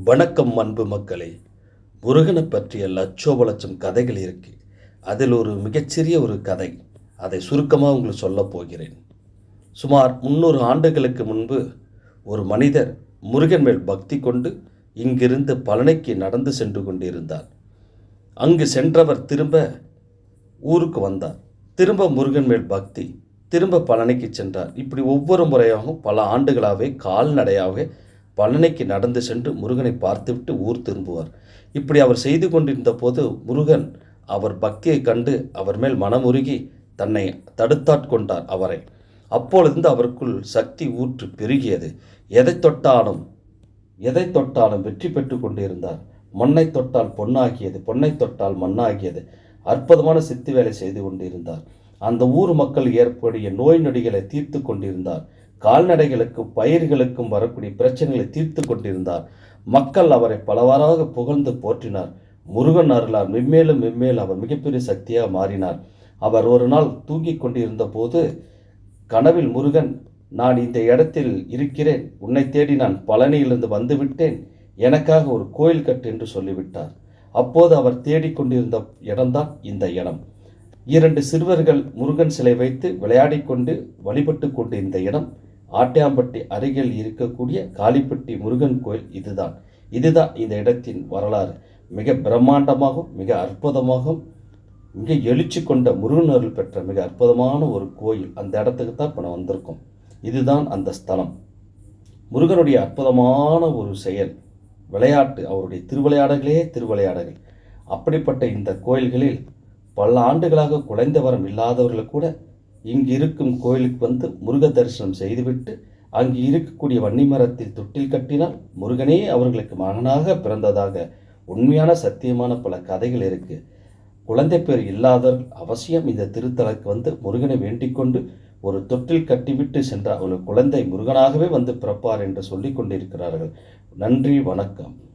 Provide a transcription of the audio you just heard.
வணக்கம் அன்பு மக்களே. முருகனை பற்றிய லட்சோப லட்சம் கதைகள் இருக்கு. அதில் ஒரு மிகச்சிறிய ஒரு கதை. அதை சுருக்கமாக உங்களுக்கு சொல்லப் போகிறேன். சுமார் முந்நூறு ஆண்டுகளுக்கு முன்பு ஒரு மனிதர் முருகன் மேல் பக்தி கொண்டு இங்கிருந்து பழனிக்கு நடந்து சென்று கொண்டிருந்தார். அங்கு சென்றவர் திரும்ப ஊருக்கு வந்தார். திரும்ப முருகன் மேல் பக்தி திரும்ப பழனிக்கு சென்றார். இப்படி ஒவ்வொரு முறையாகவும் பல ஆண்டுகளாகவே கால்நடையாகவே பழனிக்கு நடந்து சென்று முருகனை பார்த்துவிட்டு ஊர் திரும்புவார். இப்படி அவர் செய்து கொண்டிருந்த போது முருகன் அவர் பக்தியை கண்டு அவர் மேல் மனமுருகி தன்னை தடுத்தாட்கொண்டார் அவரை. அப்பொழுது அவருக்குள் சக்தி ஊற்று பெருகியது. எதை தொட்டாலும் எதை தொட்டாலும் வெற்றி பெற்று கொண்டிருந்தார். மண்ணை தொட்டால் பொன்னாகியது பொன்னை தொட்டால் மண்ணாகியது. அற்புதமான சித்து வேலை செய்து கொண்டிருந்தார். அந்த ஊர் மக்கள் ஏற்படைய நோய் நொடிகளை தீர்த்து கொண்டிருந்தார். கால்நடைகளுக்கும் பயிர்களுக்கும் வரக்கூடிய பிரச்சனைகளை தீர்த்து கொண்டிருந்தார். மக்கள் அவரை பலவாறாக புகழ்ந்து போற்றினார். முருகன் அருளார். மென்மேலும் மென்மேலும் அவர் மிகப்பெரிய சக்தியாக மாறினார். அவர் ஒரு நாள் தூங்கிக் கொண்டிருந்த போது கனவில் முருகன் நான் இந்த இடத்தில் இருக்கிறேன். உன்னை தேடி நான் பழனியிலிருந்து வந்துவிட்டேன். எனக்காக ஒரு கோயில் கட்டு என்று சொல்லிவிட்டார். அப்போது அவர் தேடிக்கொண்டிருந்த இடம்தான் இந்த இடம். இரண்டு சிறுவர்கள் முருகன் சிலை வைத்து விளையாடிக்கொண்டு வழிபட்டு கொண்டு இந்த இடம் ஆட்டியாம்பட்டி அருகில் இருக்கக்கூடிய காளிப்பட்டி முருகன் கோயில் இதுதான். இதுதான் இந்த இடத்தின் வரலாறு. மிக பிரம்மாண்டமாகவும் மிக அற்புதமாகவும் மிக எழுச்சி கொண்ட முருகன் அருள் பெற்ற மிக அற்புதமான ஒரு கோயில் அந்த இடத்துக்கு தான் இப்போ நான் வந்திருக்கோம். இதுதான் அந்த ஸ்தலம். முருகனுடைய அற்புதமான ஒரு செயல் விளையாட்டு அவருடைய திருவிளையாடல்களே திருவிளையாடல்கள். அப்படிப்பட்ட இந்த கோயில்களில் பல ஆண்டுகளாக குழந்தை வரம் இல்லாதவர்கள் கூட இங்கு இருக்கும் கோயிலுக்கு வந்து முருக தரிசனம் செய்துவிட்டு அங்கு இருக்கக்கூடிய வன்னி மரத்தில் தொட்டில் கட்டினால் முருகனே அவர்களுக்கு மகனாக பிறந்ததாக உண்மையான சத்தியமான பல கதைகள் இருக்கு. குழந்தை பேர் இல்லாதவர்கள் அவசியம் இந்த திருத்தலக்கு வந்து முருகனை வேண்டிக்கொண்டு ஒரு தொட்டில் கட்டிவிட்டு சென்றால் அவர்கள் குழந்தை முருகனாகவே வந்து பிறப்பார் என்று சொல்லிக் கொண்டிருக்கிறார்கள். நன்றி வணக்கம்.